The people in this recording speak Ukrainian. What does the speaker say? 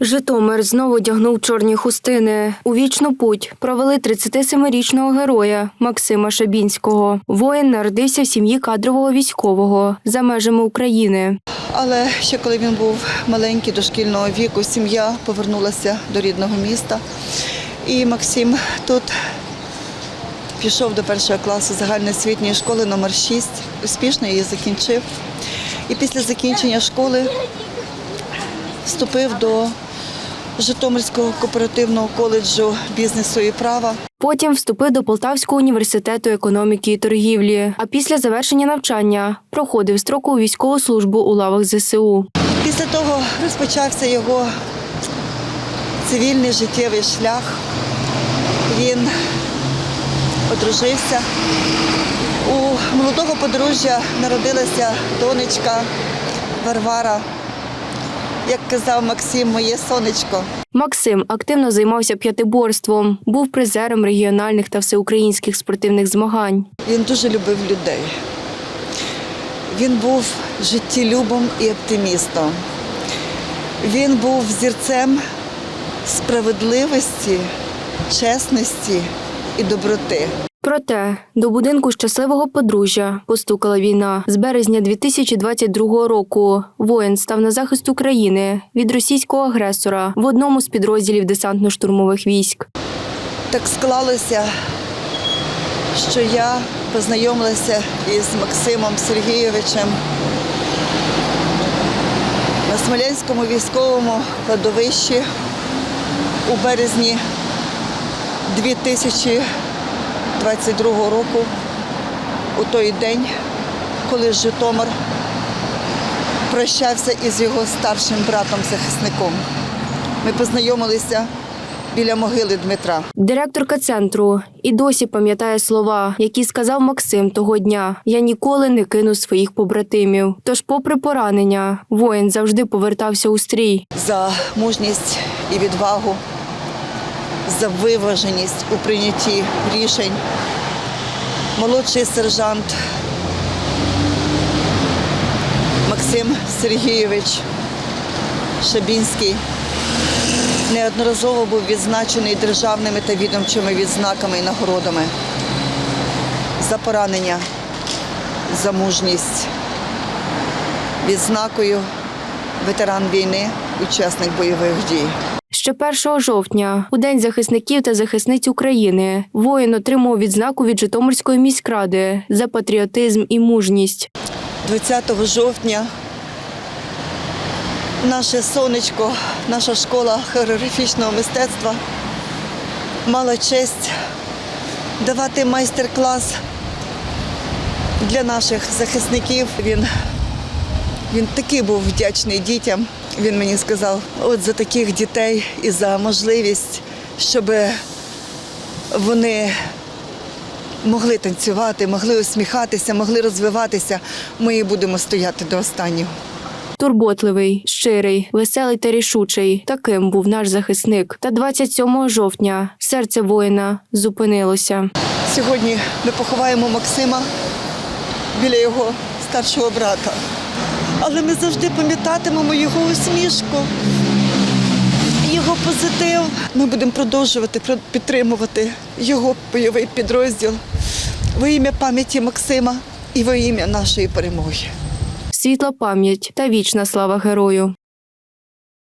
Житомир знову одягнув чорні хустини. У вічну путь провели 37-річного героя Максима Шабінського. Воїн народився в сім'ї кадрового військового за межами України. Але ще коли він був маленький дошкільного віку, сім'я повернулася до рідного міста. І Максим тут пішов до першого класу загальноосвітньої школи номер 6 успішно її закінчив. І після закінчення школи вступив до Житомирського кооперативного коледжу бізнесу і права. Потім вступив до Полтавського університету економіки і торгівлі. А після завершення навчання проходив строкову військову службу у лавах ЗСУ. Після того розпочався його цивільний життєвий шлях. Він одружився. У молодого подружжя народилася донечка Варвара. Як казав Максим, моє сонечко. Максим активно займався п'ятиборством, був призером регіональних та всеукраїнських спортивних змагань. Він дуже любив людей. Він був життєлюбом і оптимістом. Він був зірцем справедливості, чесності і доброти. Проте до будинку щасливого подружжя постукала війна. З березня 2022 року воїн став на захист України від російського агресора в одному з підрозділів десантно-штурмових військ. Так склалося, що я познайомилася із Максимом Сергійовичем на Смоленському військовому кладовищі у березні 2022 року, у той день, коли Житомир прощався із його старшим братом-захисником. Ми познайомилися біля могили Дмитра. Директорка центру і досі пам'ятає слова, які сказав Максим того дня: я ніколи не кину своїх побратимів. Тож, попри поранення, воїн завжди повертався у стрій. за мужність і відвагу, за виваженість у прийнятті рішень. Молодший сержант Максим Сергійович Шабінський неодноразово був відзначений державними та відомчими відзнаками і нагородами за поранення, за мужність, відзнакою ветеран війни, учасник бойових дій. Ще 1 жовтня, у День захисників та захисниць України, воїн отримав відзнаку від Житомирської міськради за патріотизм і мужність. 20 жовтня наше сонечко, наша школа хореографічного мистецтва мала честь давати майстер-клас для наших захисників. Він, він такий був вдячний дітям. Він мені сказав, от за таких дітей і за можливість, щоб вони могли танцювати, могли усміхатися, могли розвиватися. Ми і будемо стояти до останнього. Турботливий, щирий, веселий та рішучий. Таким був наш захисник. Та 27 жовтня серце воїна зупинилося. Сьогодні ми поховаємо Максима біля його старшого брата. Але ми завжди пам'ятатимемо його усмішку, його позитив. Ми будемо продовжувати про- підтримувати його бойовий підрозділ во ім'я пам'яті Максима і во ім'я нашої перемоги. Світла пам'ять та вічна слава герою.